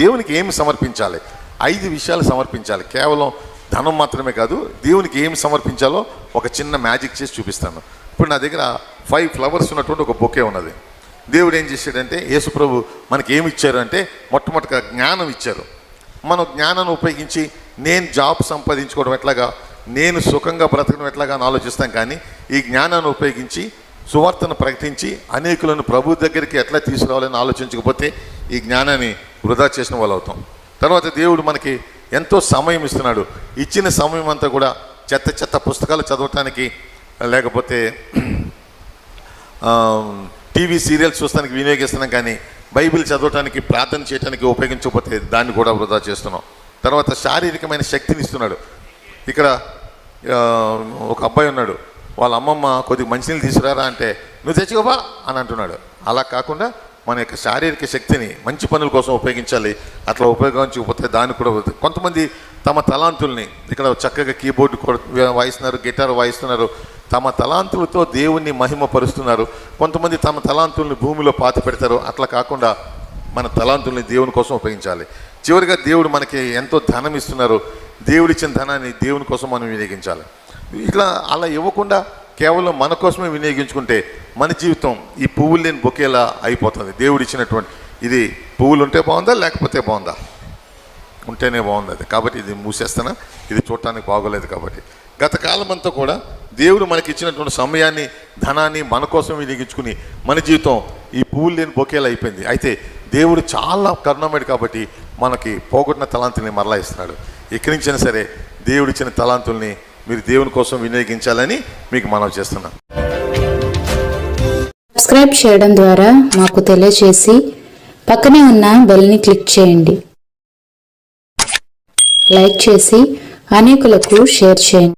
దేవునికి ఏమి సమర్పించాలి? ఐదు విషయాలు సమర్పించాలి. కేవలం ధనం మాత్రమే కాదు దేవునికి ఏమి సమర్పించాలో ఒక చిన్న మ్యాజిక్ చేసి చూపిస్తాను. ఇప్పుడు నా దగ్గర ఫైవ్ ఫ్లవర్స్ ఉన్నటువంటి ఒక బొకే ఉన్నది. దేవుడు ఏం చేశాడంటే యేసుప్రభు మనకి ఏమి ఇచ్చారు అంటే మొట్టమొదటిగా జ్ఞానం ఇచ్చారు. మనం జ్ఞానాన్ని ఉపయోగించి నేను జాబ్ సంపాదించుకోవడం ఎట్లాగా నేను సుఖంగా బ్రతకడం ఎట్లాగా అని ఆలోచిస్తాం కానీ ఈ జ్ఞానాన్ని ఉపయోగించి సువార్తను ప్రకటించి అనేకులను ప్రభు దగ్గరికి ఎట్లా తీసుకురావాలని ఆలోచించకపోతే ఈ జ్ఞానాన్ని వృధా చేసిన వాళ్ళు అవుతాం. తర్వాత దేవుడు మనకి ఎంతో సమయం ఇస్తున్నాడు. ఇచ్చిన సమయం అంతా కూడా చెత్త చెత్త పుస్తకాలు చదవటానికి లేకపోతే టీవీ సీరియల్స్ చూస్తానికి వినియోగిస్తున్నాం కానీ బైబిల్ చదవటానికి ప్రార్థన చేయడానికి ఉపయోగించకపోతే దాన్ని కూడా వృధా చేస్తున్నాం. తర్వాత శారీరకమైన శక్తిని ఇస్తున్నాడు. ఇక్కడ ఒక అబ్బాయి ఉన్నాడు. వాళ్ళ అమ్మమ్మ కొద్దిగా మంచినీళ్ళు తీసుకురారా అంటే నువ్వు తెచ్చుకోబా అని అంటున్నాడు. అలా కాకుండా మన యొక్క శారీరక శక్తిని మంచి పనుల కోసం ఉపయోగించాలి. అట్లా ఉపయోగించకపోతే దాన్ని కూడా కొంతమంది తమ తలాంతుల్ని ఇక్కడ చక్కగా కీబోర్డు కూడా వాయిస్తున్నారు గిటార్ వాయిస్తున్నారు. తమ తలాంతులతో దేవుణ్ణి మహిమపరుస్తున్నారు. కొంతమంది తమ తలాంతుల్ని భూమిలో పాతి పెడతారు. అట్లా కాకుండా మన తలాంతుల్ని దేవుని కోసం ఉపయోగించాలి. చివరిగా దేవుడు మనకి ఎంతో ధనం ఇస్తున్నారు దేవుడిచ్చిన ధనాన్ని దేవుని కోసం మనం వినియోగించాలి. ఇట్లా అలా ఇవ్వకుండా కేవలం మన కోసమే వినియోగించుకుంటే మన జీవితం ఈ పువ్వులు లేని బొకేలా అయిపోతుంది. దేవుడు ఇచ్చినటువంటి ఇది పువ్వులు ఉంటే బాగుందా లేకపోతే బాగుందా? ఉంటేనే బాగుంది అది. కాబట్టి ఇది మూసేస్తానా. ఇది చూడటానికి బాగోలేదు కాబట్టి. గత కాలం అంతా కూడా దేవుడు మనకి ఇచ్చినటువంటి సమయాన్ని ధనాన్ని మన కోసం వినియోగించుకుని మన జీవితం ఈ పువ్వులు లేని బొకేలా అయిపోయింది. అయితే దేవుడు చాలా కరుణమేడు కాబట్టి మనకి పోగొట్టిన తలాంతుల్ని మరలా ఇస్తున్నాడు. ఎక్కడి నుంచైనా సరే దేవుడిచ్చిన తలాంతుల్ని మీరు దేవుని కోసం వినియోగించాలని మీకు మనవి చేస్తున్నాం. సబ్స్క్రైబ్ చేయడం ద్వారా మాకు తెలియజేసి పక్కనే ఉన్న బెల్ని క్లిక్ చేయండి. లైక్ చేసి అనేకులకు షేర్ చేయండి.